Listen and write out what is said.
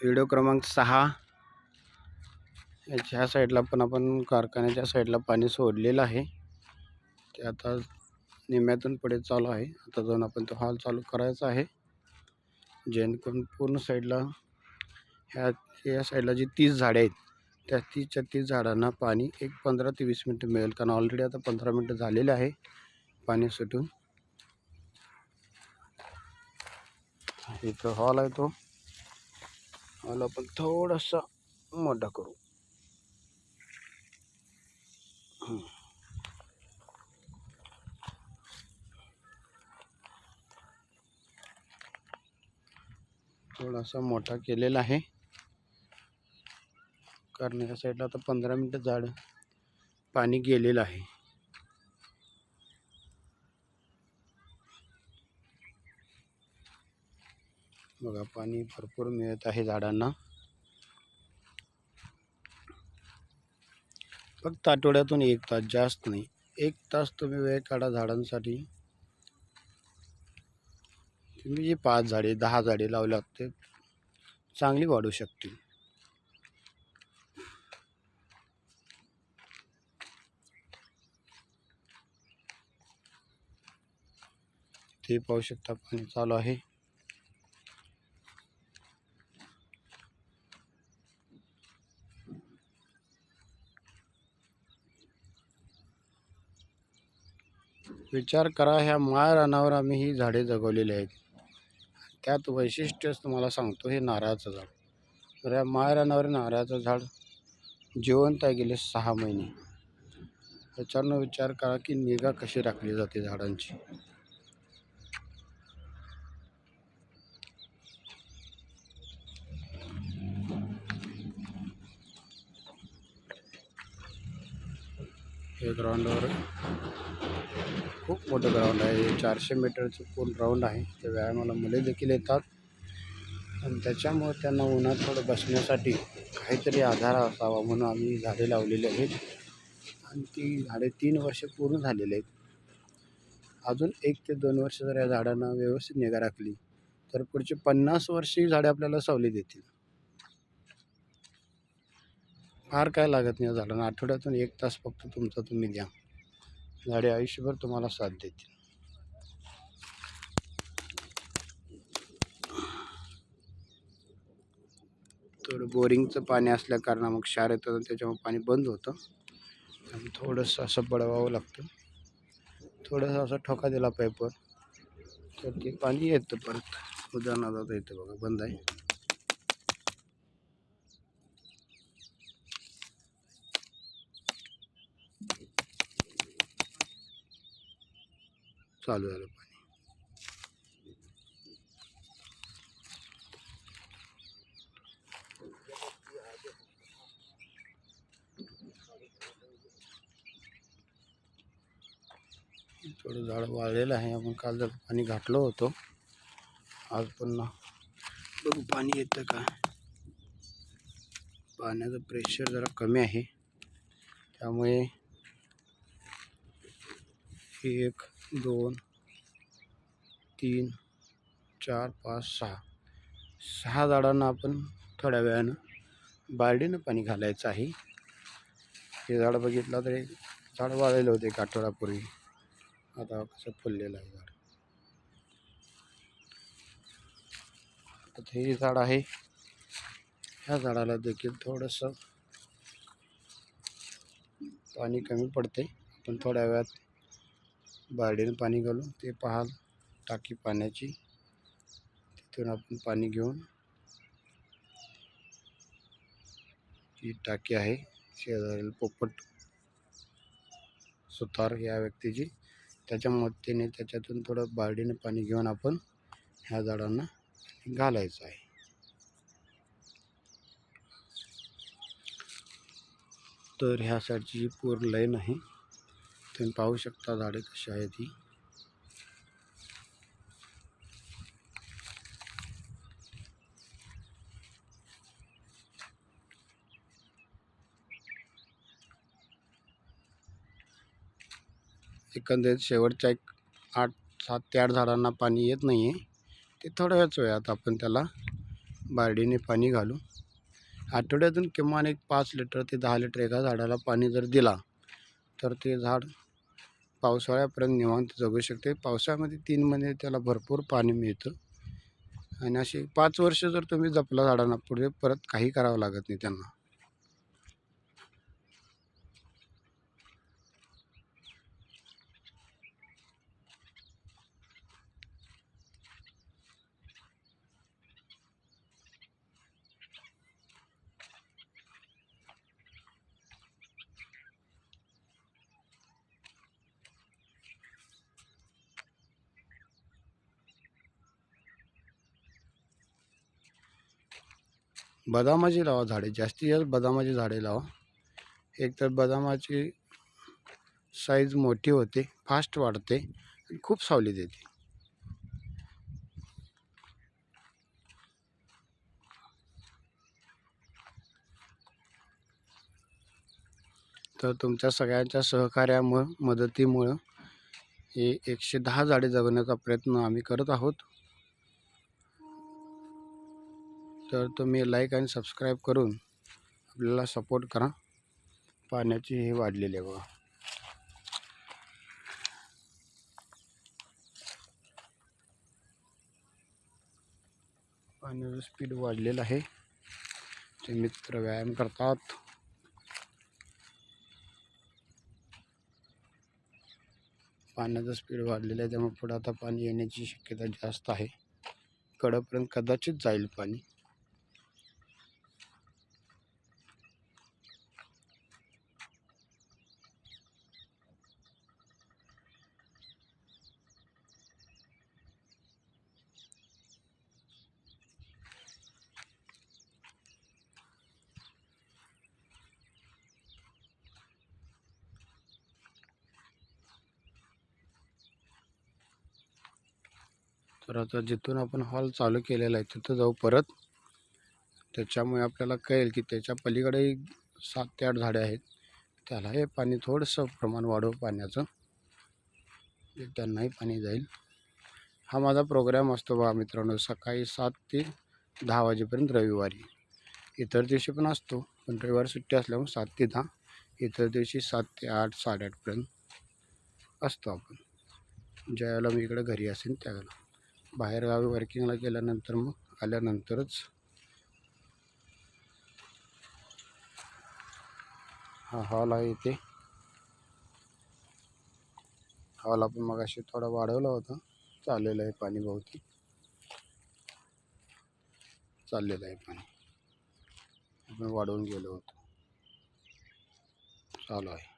Video क्रमांक सहा. याच्या ह्या साईडला पण आपण कारखान्याच्या साईडला पाणी सोडलेलं आहे. ते आता निम्म्यातून पुढे चालू आहे. आता जाऊन आपण तो हॉल चालू करायचा आहे. जेणेकरून पूर्ण साईडला ह्या या साईडला जी तीस झाडे आहेत त्या तीसच्या तीस झाडांना पाणी एक पंधरा ते वीस मिनटं मिळेल. कारण ऑलरेडी आता पंधरा मिनटं झालेले आहे पाणी सुटून. इथं हॉल आहे तो. मला आपण थोडासा मोठा करू. थोडासा मोठा केलेला आहे. कारण या साईडला आता पंधरा मिनटं झाड पाणी गेलेलं आहे. बघा पाणी भरपूर मिळत आहे झाडांना. फक्त आठवड्यातून एक तास जास्त नाही एक तास तुम्ही वेळ काढा झाडांसाठी. तुम्ही जी पाच झाडे दहा झाडे लावल्यात ते चांगली वाढू शकतील ते पाहू शकता पाणी चालू आहे. विचार करा ह्या माळ रानावर आम्ही ही झाडे जगवलेली आहेत. त्यात वैशिष्ट्यच तुम्हाला सांगतो हे नारळाचं झाड. तर या माळ रानावर नारळाचं झाड जिवंत आहे गेले सहा महिने. याच्यावरनं विचार करा की निगा कशी राखली जाते झाडांची. हे ग्राउंडवर खूप मोठं ग्राउंड आहे. चारशे मीटरचं पूर्ण ग्राउंड आहे. ते व्यायामाला मुले देखील येतात. आणि त्याच्यामुळे त्यांना उन्हात थोडं बसण्यासाठी काहीतरी आधार असावा म्हणून आम्ही झाडे लावलेली आहेत. आणि ती झाडे तीन वर्ष पूर्ण झालेली आहेत. अजून एक ते दोन वर्ष जर या झाडांना व्यवस्थित निगा राखली तर पुढचे पन्नास वर्षही झाडे आपल्याला सावली देतील. फार काय लागत नाही या झाडांना. आठवड्यातून एक तास फक्त तुमचा तुम्ही द्या. झाडे आयुष्यभर तुम्हाला साथ देतील. थोडं बोरिंगचं पाणी असल्या कारणा मग क्षार येतं आणि त्याच्यामुळे पाणी बंद होतं. आणि थोडंसं असं बडवावं लागतं. थोडंसं असं ठोका दिला पाईपवर तर ते पाणी येतं परत. उदाहरणार्थ येतं बघा बंद आहे. चालू झालं पाणी. थोडं झाड वाळलेलं आहे. आपण काल जर पाणी घातलं होतो आज पुन्हा बघू पाणी येतं का? पाण्याचं प्रेशर जरा कमी आहे. त्यामुळे ही एक दोन तीन चार पाच सहा. सहा झाडांना आपण थोड्या वेळानं बारडीनं पाणी घालायचं आहे. हे झाड बघितलं तरी झाड वाळलेलं होते एक आठवड्यापूर्वी आता कसं फुललेलं आहे झाड. हे झाड आहे. ह्या झाडाला देखील थोडंसं पाणी कमी पडते पण थोड्या वेळात बारडीनं पाणी घालू ते पाहाल टाकी पाण्याची. तिथून आपण पाणी घेऊन ही टाकी आहे शेजारील पोपट सुतार या व्यक्तीची. त्याच्या मदतीने त्याच्यातून थोडं बारडीने पाणी घेऊन आपण ह्या झाडांना घालायचं आहे. तर ह्या साईडची जी पूर्ण लाईन आहे तुम्ही पाहू शकता झाडे कशी आहेत ही. एकंदरीत शेवटच्या एक आठ सात ते आठ झाडांना पाणी येत नाही आहे ते थोड्या वेळाच वेळात आपण त्याला बारडीने पाणी घालू. आठवड्यातून किमान एक पाच लिटर ते दहा लिटर एका झाडाला पाणी जर दिला तर ते झाड पावसाळ्यापर्यंत निवांत जगू शकते. पावसाळ्यामध्ये तीन महिने त्याला भरपूर पाणी मिळतं. आणि अशी पाच वर्ष जर तुम्ही जपला झाडांना पुढे परत काही करावं लागत नाही त्यांना. बदामाची लावा झाडे. जास्तीत जास्त बदामाची झाडे लावा. एक तर बदामाची साईज मोठी होते फास्ट वाढते आणि खूप सावली देते. तर तुमच्या सगळ्यांच्या सहकार्यामुळं मदतीमुळं हे एकशे दहा झाडे जगण्याचा प्रयत्न आम्ही करत आहोत. तर तुम्ही लाईक आणि सबस्क्राईब करून आपल्याला सपोर्ट करा. पाण्याची हे वाढलेली आहे बघा. पाण्याचं स्पीड वाढलेलं आहे. ते मित्र व्यायाम करतात. पाण्याचं स्पीड वाढलेलं आहे त्यामुळे पुढं आता पाणी येण्याची शक्यता जास्त आहे. कडपर्यंत कदाचित जाईल पाणी. तर आता जिथून आपण हॉल चालू केलेला आहे तिथं जाऊ परत. त्याच्यामुळे आपल्याला कळेल की त्याच्या पलीकडे सात ते आठ झाडे आहेत. त्याला हे पाणी थोडंसं प्रमाण वाढवू पाण्याचं. त्यांनाही पाणी जाईल. हा माझा प्रोग्राम असतो बघा मित्रांनो सकाळी सात ते दहा वाजेपर्यंत रविवारी. इतर दिवशी पण असतो पण रविवारी सुट्टी असल्यामुळे सात ते दहा. इतर दिवशी सात ते आठ साडेआठपर्यंत असतो आपण. ज्या वेळेला मी इकडे घरी असेन त्यावेळेला. बाहेरगावी वर्किंगला गेल्यानंतर मग आल्यानंतरच हा हॉल आहे इथे. हॉल आपण मग अशी थोडा वाढवला होता. चाललेलं आहे पाणी बहुती चाललेलं आहे पाणी. आपण वाढवून गेलो होतो. चालू आहे.